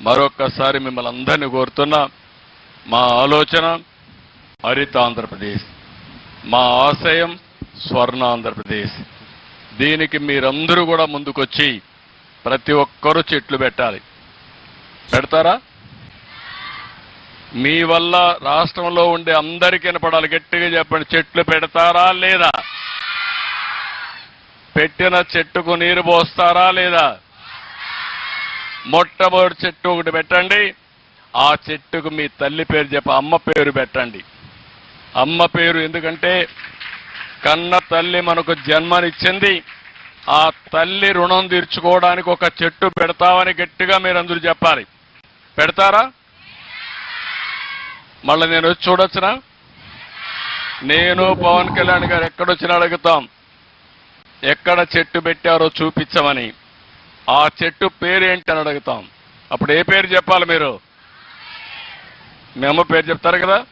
మరొక్కసారి మిమ్మల్ని అందరినీ కోరుతున్నా మా ఆలోచన హరిత ఆంధ్రప్రదేశ్ మా ఆశయం స్వర్ణ ఆంధ్రప్రదేశ్. దీనికి మీరందరూ కూడా ముందుకొచ్చి ప్రతి ఒక్కరూ చెట్లు పెట్టాలి. పెడతారా? మీ వల్ల రాష్ట్రంలో ఉండే అందరికీ వినపడాలి. గట్టిగా చెప్పండి చెట్లు పెడతారా లేదా? పెట్టిన చెట్టుకు నీరు పోస్తారా లేదా? మొట్టమొదటి చెట్టు ఒకటి పెట్టండి. ఆ చెట్టుకు మీ తల్లి పేరు చెప్ప అమ్మ పేరు పెట్టండి. అమ్మ పేరు ఎందుకంటే కన్న తల్లి మనకు జన్మనిచ్చింది. ఆ తల్లి రుణం తీర్చుకోవడానికి ఒక చెట్టు పెడతామని గట్టిగా మీరు అందరూ చెప్పాలి. పెడతారా? మళ్ళీ నేను వచ్చి చూడొచ్చునా? నేను పవన్ కళ్యాణ్ గారు ఎక్కడొచ్చినా అడుగుతాం. ఎక్కడ చెట్టు పెట్టారో చూపించమని. ఆ చెట్టు పేరు ఏంటి అని అడుగుతాం. అప్పుడు ఏ పేరు చెప్పాలి మీరు? మీ అమ్మ పేరు చెప్తారు కదా?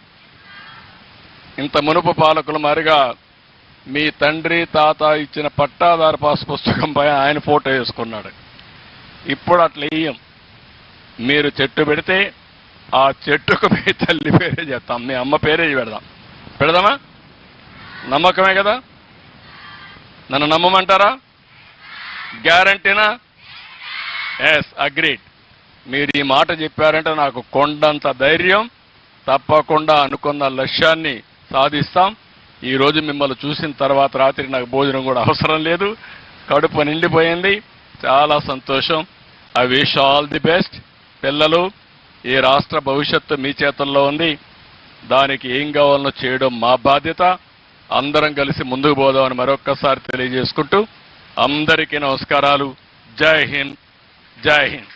ఇంత మునుపు పాలకులు మరిగా మీ తండ్రి తాత ఇచ్చిన పట్టాదారు పాస్ పుస్తకంపై ఆయన ఫోటో వేసుకున్నాడు. ఇప్పుడు అట్లా వేయం మీరు చెట్టు పెడితే ఆ చెట్టుకు మీ తల్లి పేరే చెప్తాం. మీ అమ్మ పేరే పెడదాం. పెడదామా? నమ్మకమే కదా? నన్ను నమ్మమంటారా? గ్యారంటీనా? ఎస్ అగ్రీడ్ మీరు ఈ మాట చెప్పారంటే నాకు కొండంత ధైర్యం తప్పకుండా అనుకున్న లక్ష్యాన్ని సాధిస్తాం. ఈరోజు మిమ్మల్ని చూసిన తర్వాత రాత్రి నాకు భోజనం కూడా అవసరం లేదు. కడుపు నిండిపోయింది. చాలా సంతోషం. I wish all the best పిల్లలు ఈ రాష్ట్ర భవిష్యత్తు మీ చేతుల్లో ఉంది. దానికి ఏం కావాలనో చేయడం మా బాధ్యత. అందరం కలిసి ముందుకు పోదామని మరొక్కసారి తెలియజేసుకుంటూ అందరికీ నమస్కారాలు. జై హింద్. జై హింద్